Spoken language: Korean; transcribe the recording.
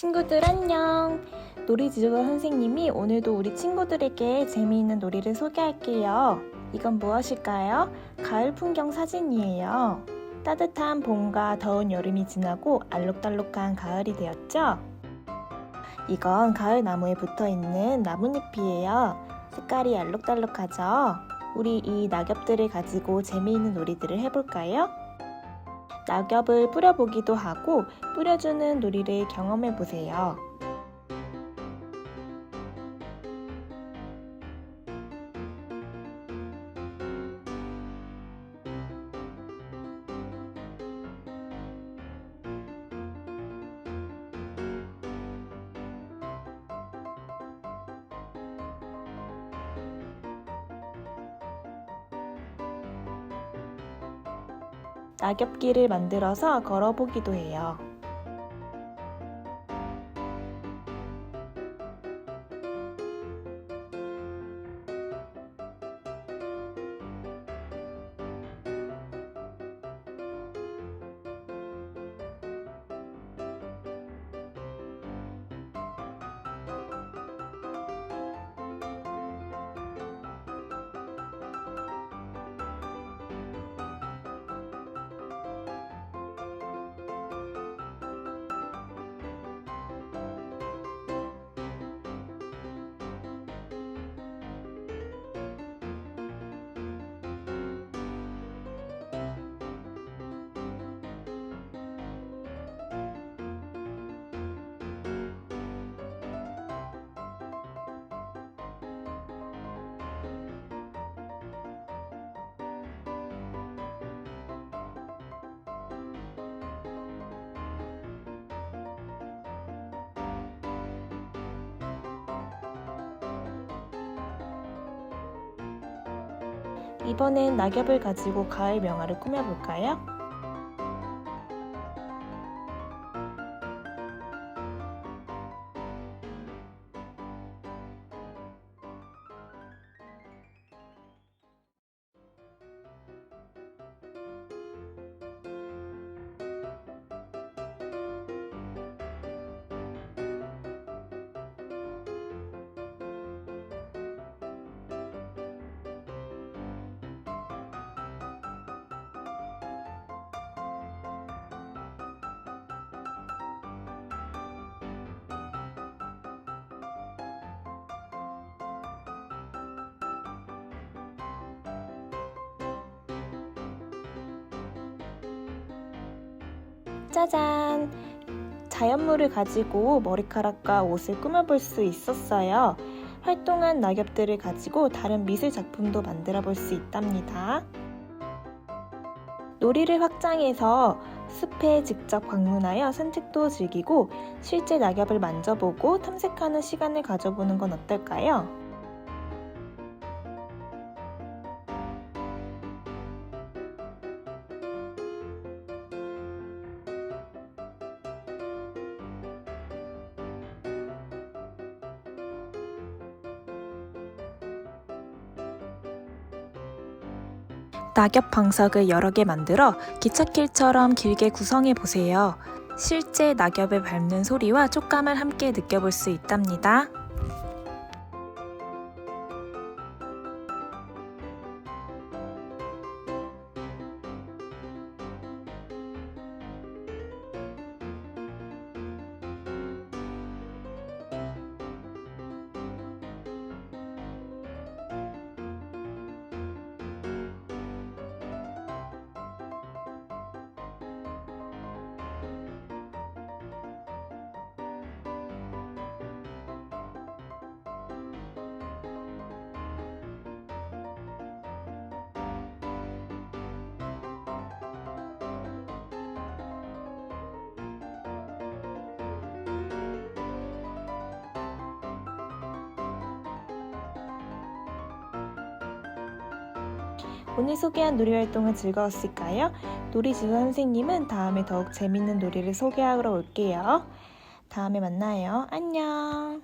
친구들 안녕. 놀이 지도사 선생님이 오늘도 우리 친구들에게 재미있는 놀이를 소개할게요. 이건 무엇일까요? 가을 풍경 사진이에요. 따뜻한 봄과 더운 여름이 지나고 알록달록한 가을이 되었죠? 이건 가을 나무에 붙어 있는 나뭇잎이에요. 색깔이 알록달록하죠? 우리 이 낙엽들을 가지고 재미있는 놀이들을 해볼까요? 낙엽을 뿌려보기도 하고 뿌려주는 놀이를 경험해 보세요. 낙엽길을 만들어서 걸어보기도 해요. 이번엔 낙엽을 가지고 가을 명화를 꾸며볼까요? 짜잔! 자연물을 가지고 머리카락과 옷을 꾸며볼 수 있었어요. 활동한 낙엽들을 가지고 다른 미술 작품도 만들어 볼 수 있답니다. 놀이를 확장해서 숲에 직접 방문하여 산책도 즐기고 실제 낙엽을 만져보고 탐색하는 시간을 가져보는 건 어떨까요? 낙엽 방석을 여러 개 만들어 기찻길처럼 길게 구성해 보세요. 실제 낙엽을 밟는 소리와 촉감을 함께 느껴볼 수 있답니다. 오늘 소개한 놀이 활동은 즐거웠을까요? 놀이 지도 선생님은 다음에 더욱 재밌는 놀이를 소개하러 올게요. 다음에 만나요. 안녕.